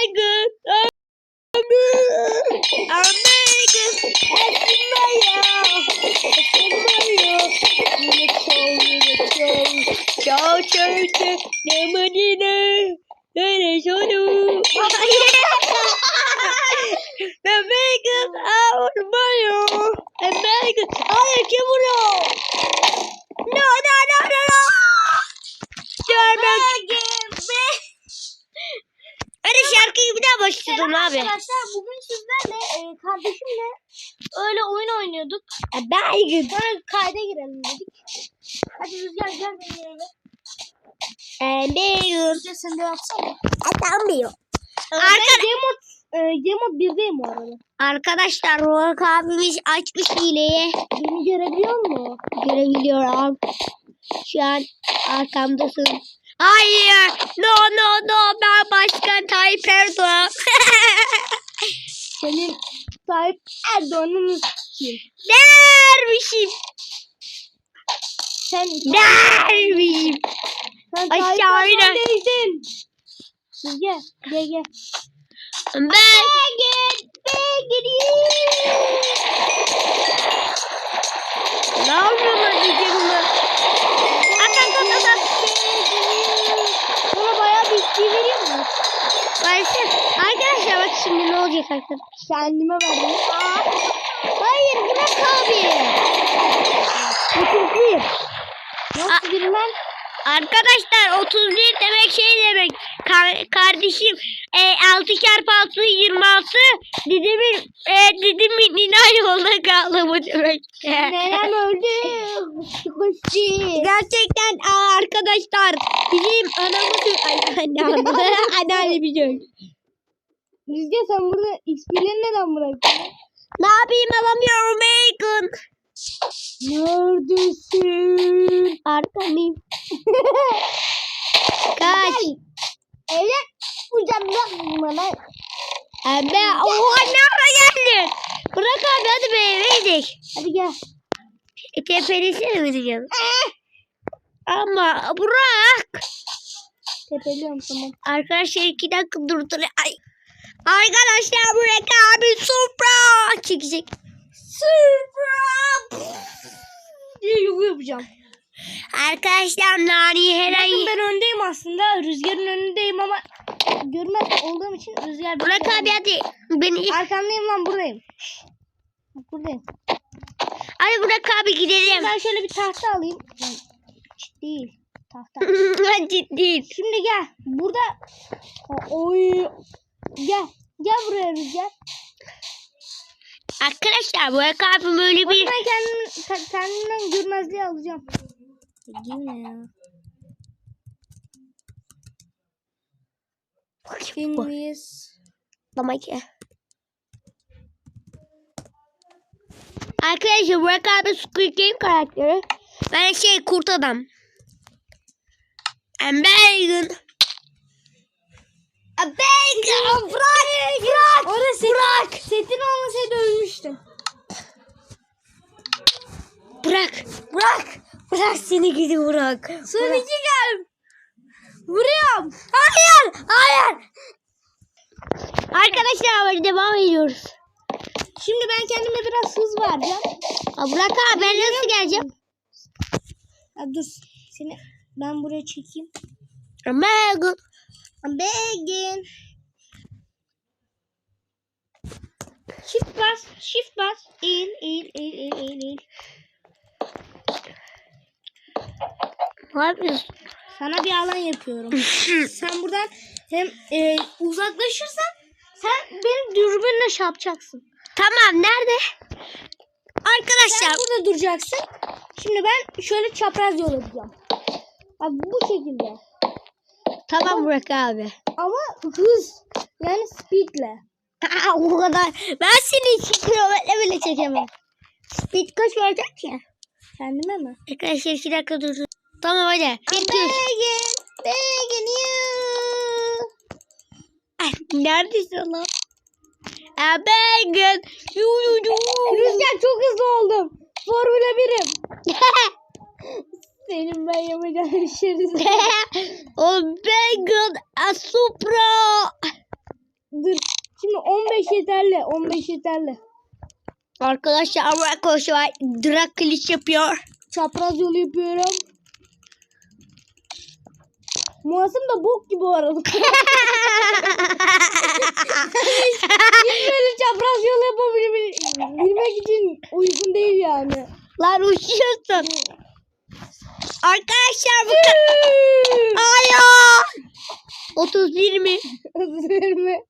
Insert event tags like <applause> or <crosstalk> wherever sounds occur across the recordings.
baygın. American. Esmaya. Esmaya. Yine çal yine çal. Çal çal çal. Ne madine. Ne sonu. American. American. American. Hayır kim vuruyor? No no no no no. Görmek. Hadi daha başlayalım abi. Arkadaşlar bugün sizlerle e, kardeşimle öyle oyun oynuyorduk. Baygın. Sonra kayda girelim dedik. Hadi Rüzgar gel benim eve. American. Rüzgar sen de yapsana. Atamıyor. Ben Arkadaş- Game Mode, e, Game Mode 1'deyim bu arada. Arkadaşlar Rorak abimiz açmış hileyi. Beni görebiliyor musun? Görebiliyorum. Şu an arkamdasın. Hayır. No no no. Ben Başkan Tayyip Erdoğan. <laughs> Senin Tayyip Erdoğan'ın kim? Dermişim. Sen, Dermişim. sen Tayyip. Erdoğan değilsin. Rüzgar gel gel. Ben... Begin, Begin. Ne yapıyorlar diyeceğim ben. Atan atan atan. Bana bayağı bir şey veriyor mu? Versin. Arkadaşlar bak olacak arkadaşlar. Kendime verdim. Hayır bırak abi. Bir. Nasıl bir lan? Arkadaşlar 31 demek şey demek. Ka- kardeşim e, 6 çarpı 6 26 dedemin e, dedemin nina yolda kaldı demek. <laughs> Nenem öldü. Gerçekten aa, arkadaşlar bizim anamız ay anne <laughs> anneannemiz öldü. Rüzgar sen burada XP'leri neden bıraktın? Ne yapayım alamıyorum Megan. Neredesin? Arkamıyım. <laughs> Kaç. Evlen. Ucamdan bana. Abi oha ne ara geldin? Bırak abi hadi be eve gidelim. Hadi gel. E, tepelesene bizim yanı. Ama bırak. Tepeliyorum tamam. Arkadaşlar iki dakika durdur. Ay. Arkadaşlar bırak abi supra çekecek. Supra. diye yugu yapacağım. Arkadaşlar nani her Bakın ay. ben öndeyim aslında. Rüzgarın önündeyim ama görmez olduğum için rüzgar Bırak abi hadi. Beni. Arkandayım lan buradayım. Buradayım. Hadi bırak abi gidelim. Ben şöyle bir tahta alayım. Değil. Tahta. <laughs> Ciddi. Şimdi gel. Burada. Oy. Gel. Gel buraya Rüzgar. Arkadaşlar bırak abi böyle Bak bir. ben kendim, ke- kendimden görmezliği alacağım. Girme ya. Kimliyiz? Tamam ki. Arkadaşlar bırak abi Squid Game karakteri. Ben şey kurt adam. I'm Bacon. Bırak. Bırak. Orada setin, Bırak. setin olmasaydı ölmüştüm. Bırak. Bırak. Bırak seni gidi bırak. Sonraki gel. Vuruyorum. Hayır. Hayır. Arkadaşlar böyle devam ediyoruz. Şimdi ben kendime biraz hız vereceğim. Aa, bırak abi ben nasıl geleceğim? Ya dur. Seni ben buraya çekeyim. I'm Bacon. Begin. Shift bas, shift bas. İn, in, in, in, in, in. Ne yapıyorsun? Sana bir alan yapıyorum. <laughs> sen buradan hem e, uzaklaşırsan sen benim dürbünle şey yapacaksın. Tamam nerede? Sen Arkadaşlar burada duracaksın. Şimdi ben şöyle çapraz yol yapacağım. Bak bu şekilde. Tamam bırak abi. Ama hız. Yani speedle. Aa, o kadar. Ben seni 2 kilometre bile çekemem. Speed kaç verecek ya? Kendime mi? Arkadaşlar 2 dakika dur. Tamam hadi. Üç. Begin. Begin you. Neredesin lan? Yu. Rüzgar çok hızlı oldum. Formula 1'im. <laughs> Senin ben yapacağım işleri. o Bacon. A Supra. 15 yeterli. 15 yeterli. Arkadaşlar Burak koşuyor. Drag kılıç yapıyor. Çapraz yolu yapıyorum. Muasım da bok gibi o arada. Hiç böyle çapraz yol yapabilmek için uygun değil yani. Lan uçuyorsun. Arkadaşlar bu Aya. 31 mi? Hazır mı?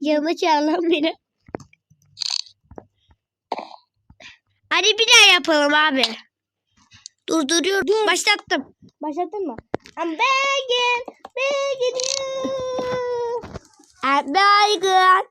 Yanına çağır lan beni. Hadi bir daha yapalım abi. Durduruyorum. Dur. Başlattım. Başlattın mı? I'm begging, begging you. Baygın.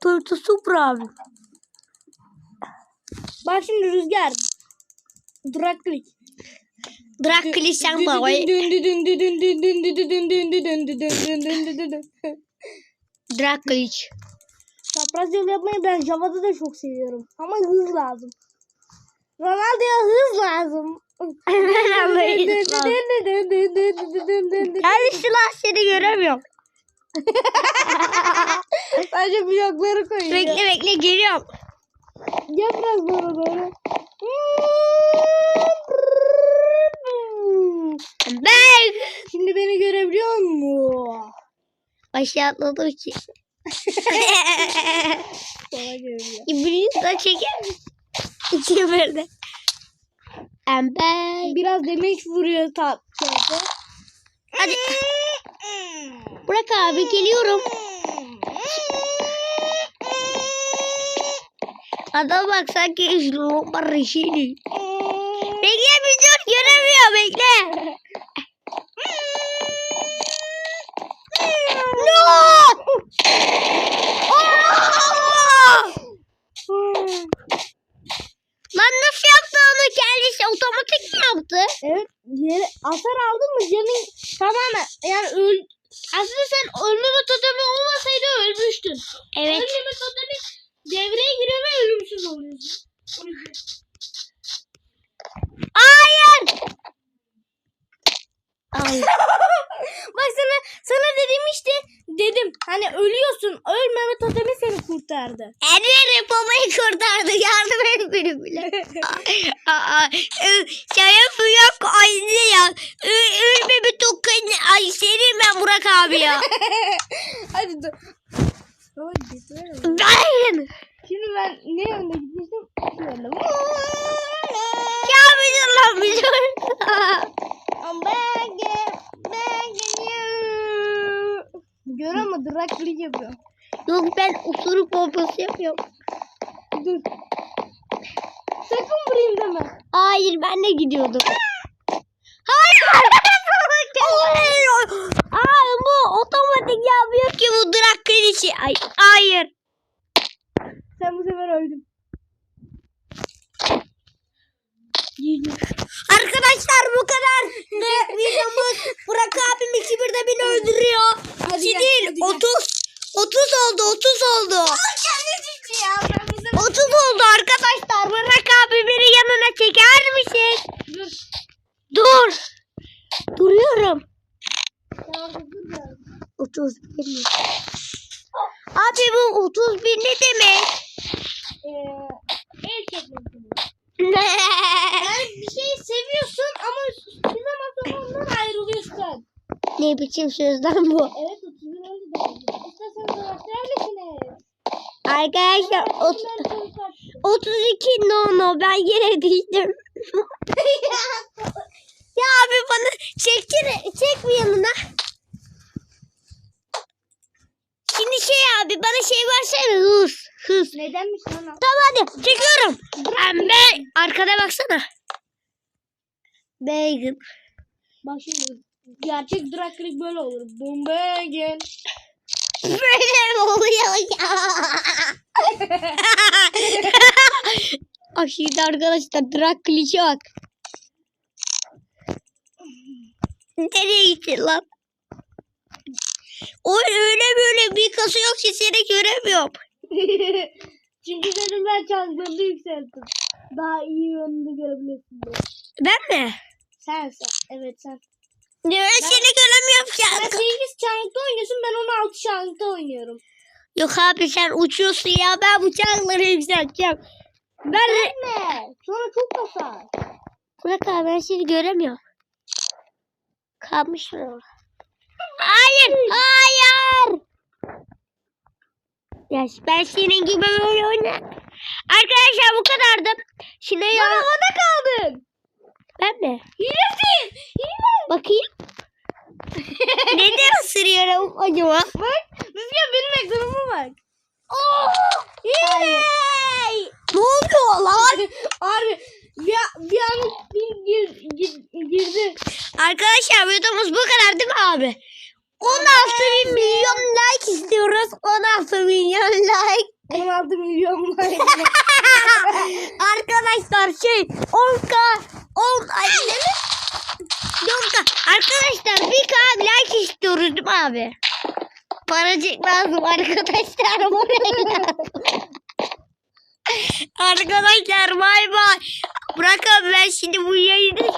Tortu supra abi. Bak şimdi rüzgar. Duraklık. Drag kılıç sen bana. Drag kılıç. Çapraz yol yapmayı ben Java'da da çok seviyorum. Ama hız lazım. Ronaldo'ya hız lazım. Hadi lan seni göremiyorum. Sadece blokları koyuyor. Bekle bekle geliyorum. Gel biraz doğru doğru. Ben. Şimdi beni görebiliyor musun? Aşağı atladım ki. <laughs> Sana görebiliyor. İblis de çeker misin? Böyle. And ben. Biraz demek vuruyor tat. Hadi. Bırak abi geliyorum. Adam bak sanki lomba reşini. Bekle bir dur göremiyor bekle. no! Lan nasıl yaptı onu kendisi otomatik mi yaptı? Evet. Yere, hasar aldın mı canın tamamen yani öl aslında sen ölmeme totemi olmasaydı ölmüştün. Evet. Ölmeme totemi devreye giriyor ve ölümsüz oluyorsun. Hayır. Hayır. <laughs> Bak sana sana dedim işte dedim hani ölüyorsun ölmeme totemi seni kurtardı. Enver babayı kurtardı. Yardım et beni bile. <laughs> Aa, ı, Şeref yok aynı ya. Ü- Ölme bir tokanı. Ay senin ben Burak abi ya. Hadi dur. Hadi dur. Ben. Şimdi ben ne yönde gitmiştim? Şu yönde. Ya bir dur lan bir dur. I'm begging, begging you. Görüyor musun? Draklik yapıyor. Yok ben usuruk pompası yapıyorum. Dur. Sakın vurayım deme. Hayır ben de gidiyordum. Hayır. Aa, bu otomatik yapıyor ki bu drag klişi. Ay, hayır. Sen bu sefer öldün. Arkadaşlar bu kadar. Ne videomuz Burak abim ikibirde beni öldürüyor. Hadi gel, değil hadi gel. 30. 30 oldu 30 oldu. 30 oldu arkadaşlar. Burak abi beni yanına çeker misin? Dur. Dur. Duruyorum. Ya dur dur. 31 mi? Abi bu 31 ne demek? Ee, çekmek <laughs> Yani bir şeyi seviyorsun ama sonra ondan ayrılıyorsun. ne biçim sözden bu? Evet 31 öyle demek. İsterseniz araştırabilirsiniz. Arkadaşlar ot- 32 no no ben yine düştüm. <laughs> ya abi bana çektir çek bir yanına. Şimdi şey abi bana şey versene hız hız. Nedenmiş lan? Tamam hadi çekiyorum. Ben arkada baksana. Bacon. Bak şimdi gerçek draklik böyle olur. Bomba gel. Böyle mi oluyor ya? <laughs> Şimdi arkadaşlar drag klişe bak. Nereye gittin lan? O öyle böyle bir kası yok ki seni göremiyorum. <laughs> Çünkü dedim ben çanklarını yükselttim. Daha iyi yönünü görebilirsin diye. Ben mi? Sen sen. Evet sen. Ne ben seni göremiyorum ki. Sen 8 çankta oynuyorsun ben onu 16 şanta oynuyorum. Yok abi sen uçuyorsun ya ben bıçakları yükselteceğim. Ben. Ne? Sonra çok basar. Bırak abi ben seni göremiyorum. Kalmış mı? Hayır! Hayır! Ya ben senin gibi böyle oynarım. Arkadaşlar bu kadardı. Şimdi ya... Bana havada kaldın. Ben mi? Hile. Bakayım. <laughs> Neden ısırıyorum acaba? Bak. Rüzgar benim ekranıma bak. Oh! Hile. Ne oluyor lan? Abi bir, bir an bir gir, gir, girdi. Arkadaşlar videomuz bu kadar değil mi abi? 16 bin milyon like istiyoruz. 16 milyon like. 16 milyon <laughs> like. Arkadaşlar şey 10k 10 ay ne? 10k. Arkadaşlar 1k like istiyoruz abi? Paracık lazım arkadaşlar. buraya. arkadaşlar bay bay. Bırak abi ben şimdi bu yayını